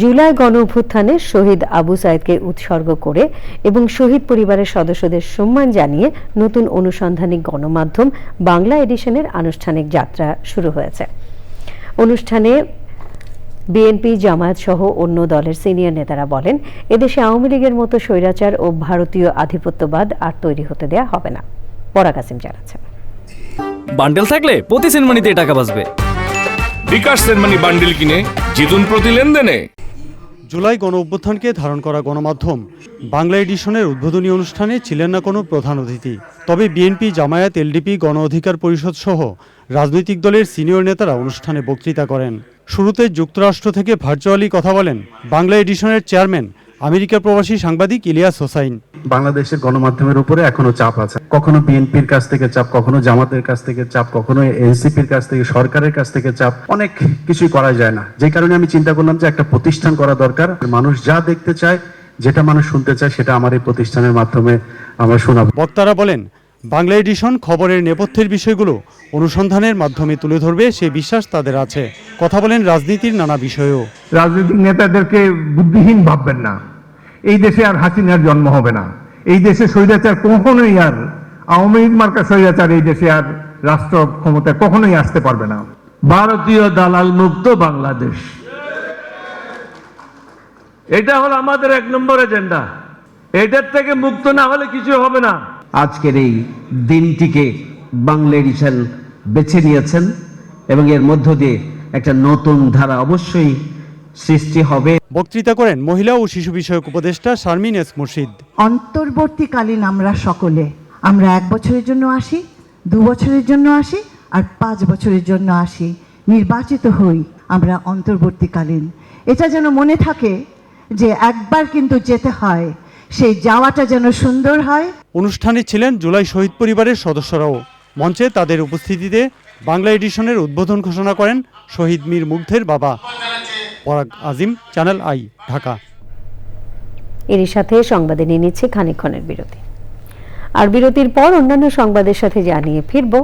জুলাই গণ অভ্যুত্থানে শহীদ আবু সাইদকে উৎসর্গ করে এবং শহীদ পরিবারের সদস্যদের সম্মান জানিয়ে নতুন অনুসন্ধানী গণমাধ্যম বাংলা এডিশনের আনুষ্ঠানিক যাত্রা শুরু হয়েছে। অনুষ্ঠানে বিএনপি জামায়াত সহ অন্য দলের সিনিয়র নেতারা বলেন এদেশে আওয়ামী লীগের মতো স্বৈরাচার ও ভারতীয় আধিপত্যবাদ আর তৈরি হতে দেয়া হবে না। পরা কাসিম জানাচ্ছেন। বান্ডেল থাকলে প্রতি সেনমানিতে টাকা বাঁচবে। বিকাশ সেনমানি বান্ডিল কিনে জিতুন প্রতি লেনদেনে। জুলাই গণ অভ্যুত্থানকে ধারণ করা গণমাধ্যম। বাংলা এডিশনের উদ্বোধনী অনুষ্ঠানে ছিলেন না কোনো প্রধান অতিথি। তবে বিএনপি, জামায়াত, এলডিপি, গণ অধিকার পরিষদ সহ রাজনৈতিক দলের সিনিয়র নেতারা অনুষ্ঠানে বক্তৃতা করেন। শুরুতে যুক্তরাষ্ট্র থেকে ভার্চুয়ালি কথা বলেন বাংলা এডিশনের চেয়ারম্যান, আমেরিকার প্রবাসী সাংবাদিক ইলিয়াস হোসাইন। বাংলাদেশের গণমাধ্যমের উপরে এখনও চাপ আছে। কখনো বিএনপির কাছ থেকে চাপ কখনো জামাতের কাছ থেকে চাপ কখনো এনসিপির কাছ থেকে সরকারের কাছ থেকে চাপ অনেক কিছুই করা যায় না। যে কারণে আমি চিন্তা করলাম যে একটা প্রতিষ্ঠান করা দরকার। মানুষ যা দেখতে চায় যেটা মানুষ শুনতে চায় সেটা আমার এই প্রতিষ্ঠানের মাধ্যমে আমরা শোনাবো। বক্তারা বলেন বাংলা এডিশন খবরের নেপথ্যের বিষয়গুলো অনুসন্ধানের মাধ্যমে তুলে ধরবে সে বিশ্বাস তাদের আছে। কথা বলেন রাজনীতির নানা বিষয়েও। রাজনৈতিক নেতাদেরকে বুদ্ধিহীন ভাববেন না। এই দেশে আর হাসিনার জন্ম হবে না। এই দেশে স্বৈরাচার কখনোই আর আওয়ামী লীগ মার্কা স্বৈরাচার এই দেশে আর রাষ্ট্র ক্ষমতায় কখনোই আসতে পারবে না। ভারতীয় দালাল মুক্ত বাংলাদেশ। এটা হলো আমাদের এক নম্বর এজেন্ডা। এটার থেকে মুক্ত না হলে কিছু হবে না। আজকের এই দিনটিকে বাংলা এডিশন বেছে নিয়েছেন এবং এর মধ্য দিয়ে একটা নতুন ধারা অবশ্যই সৃষ্টি হবে। বক্তৃতা করেন মহিলা ও শিশু বিষয়ক উপদেষ্টা শারমিন এস মুর্শিদ। অন্তর্বর্তীকালীন আমরা সকলে আমরা এক বছরের জন্য আসি দু বছরের জন্য আসি আর পাঁচ বছরের জন্য আসি নির্বাচিত হই আমরা অন্তর্বর্তীকালীন। এটা যেন মনে থাকে যে একবার কিন্তু যেতে হয় সেই যাওয়াটা যেন সুন্দর হয়। অনুষ্ঠানে ছিলেন জুলাই শহীদ পরিবারের সদস্যরাও। মঞ্চে তাদের উপস্থিতিতে বাংলা এডিশনের উদ্বোধন ঘোষণা করেন শহীদ মীর মুগ্ধের বাবা। পরাগ আজিম, চ্যানেল আই, ঢাকা। এরই সাথে সংবাদে নিয়ে নিচ্ছে খানিকক্ষণের বিরতি। আর বিরতির পর অন্যান্য সংবাদের সাথে জানিয়ে ফিরব।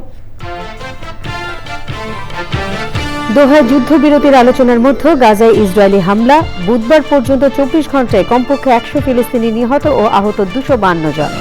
দোহায় যুদ্ধবিরতির আলোচনার মধ্যে গাজায় ইসরায়েলি হামলা, বুধবার পর্যন্ত চব্বিশ ঘন্টায় কমপক্ষে একশো ফিলিস্তিনি নিহত ও আহত দুশো বান্ন জন।